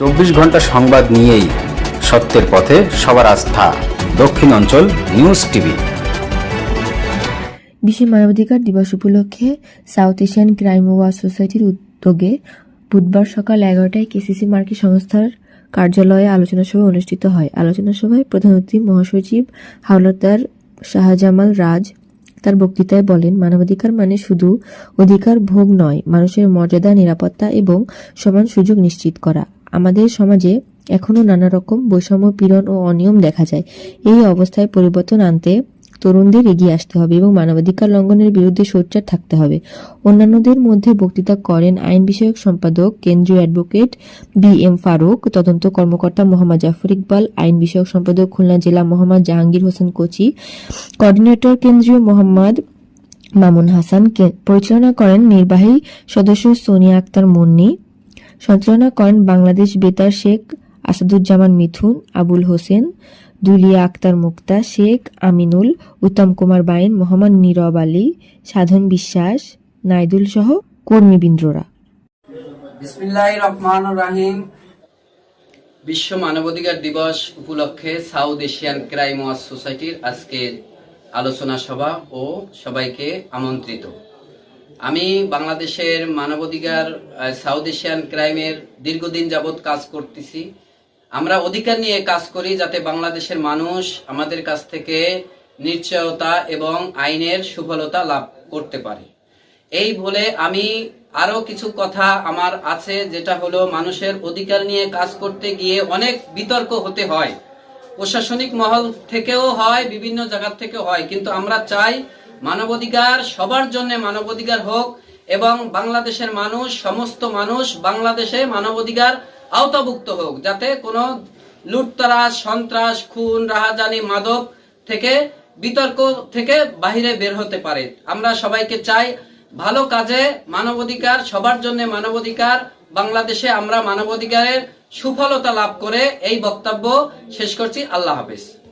চব্বিশ ঘণ্টা সংবাদ নিয়েই সত্যের পথে সবার আস্থা। দক্ষিণ অঞ্চল নিউজ টিভি। বিশ্ব মানবাধিকার দিবস উপলক্ষে সাউথ এশিয়ান ক্রাইম ওয়াচ সোসাইটির উদ্যোগে বুধবার সকাল এগারোটায় কেসিসি মার্কি সংস্থার কার্যালয়ে আলোচনা সভা অনুষ্ঠিত হয়। আলোচনা সভায় প্রধান অতিথি মহাসচিব হাওলাদার শাহজামাল রাজ তার বক্তৃতায় বলেন, মানবাধিকার মানে শুধু অধিকার ভোগ নয়, মানুষের মর্যাদা, নিরাপত্তা এবং সমান সুযোগ নিশ্চিত করা। আমাদের সমাজে এখনও নানা রকম বৈষম্য, পীড়ন ও অনিয়ম দেখা যায়। এই অবস্থায় পরিবর্তন আনতে তরুণদের এগিয়ে আসতে হবে এবং মানবাধিকার লঙ্ঘনের বিরুদ্ধে সোচ্চার থাকতে হবে। অন্যান্যদের মধ্যে বক্তৃতা করেন আইন বিষয়ক সম্পাদক, কেন্দ্রীয় অ্যাডভোকেট বি এম ফারুক, তদন্ত কর্মকর্তা মোহাম্মদ জাফর ইকবাল, আইন বিষয়ক সম্পাদক খুলনা জেলা মোহাম্মদ জাহাঙ্গীর হোসেন কোচি, কোঅর্ডিনেটর কেন্দ্রীয় মোহাম্মদ মামুন হাসান পরিচালনা করেন নির্বাহী সদস্য সোনিয়া আক্তার মুন্নি সঞ্চালনা করেন বাংলাদেশ বেতার শেখ আসাদুজ্জামান মিথুন, আবুল হোসেন, দুলিয়া আক্তার মুক্তা, শেখ আমিনুল, উত্তম কুমার বাইন, মোহাম্মদ নীরব আলী, সাধন বিশ্বাস, নাইদুল সহ কর্মীবৃন্দরা বিশ্ব মানবাধিকার দিবস উপলক্ষে সাউথ এশিয়ান ক্রাইম ওয়াচ সোসাইটির আজকের আলোচনা সভা ও সবাইকে আমন্ত্রিত। আমি বাংলাদেশের মানবাধিকার সাউথ এশিয়ান ক্রাইমের দীর্ঘদিন যাবৎ কাজ করতেছি। আমরা অধিকার নিয়ে কাজ করি যাতে বাংলাদেশের মানুষ আমাদের কাছ থেকে নিশ্চয়তা এবং আইনের সুফলতা লাভ করতে পারে। এই বলে আমি আরও কিছু কথা আমার আছে, যেটা হলো মানুষের অধিকার নিয়ে কাজ করতে গিয়ে অনেক বিতর্ক হতে হয়। প্রশাসনিক মহল থেকেও হয়, বিভিন্ন জায়গা থেকেও হয়, কিন্তু আমরা চাই মানবাধিকার সবার জন্য মানবাধিকার হোক এবং বাংলাদেশের মানুষ, সমস্ত মানুষ বাংলাদেশে মানবাধিকার আওতাভুক্ত হোক, যাতে কোনো লুটতরাজ, সন্ত্রাস, খুন, রাহাজানি, মাদক থেকে বিতর্ক থেকে বাহিরে বের হতে পারে। আমরা সবাইকে চাই ভালো কাজে মানবাধিকার, সবার জন্য মানবাধিকার, বাংলাদেশে আমরা মানবাধিকারের সুফলতা লাভ করে এই বক্তব্য শেষ করছি। আল্লাহ হাফেজ।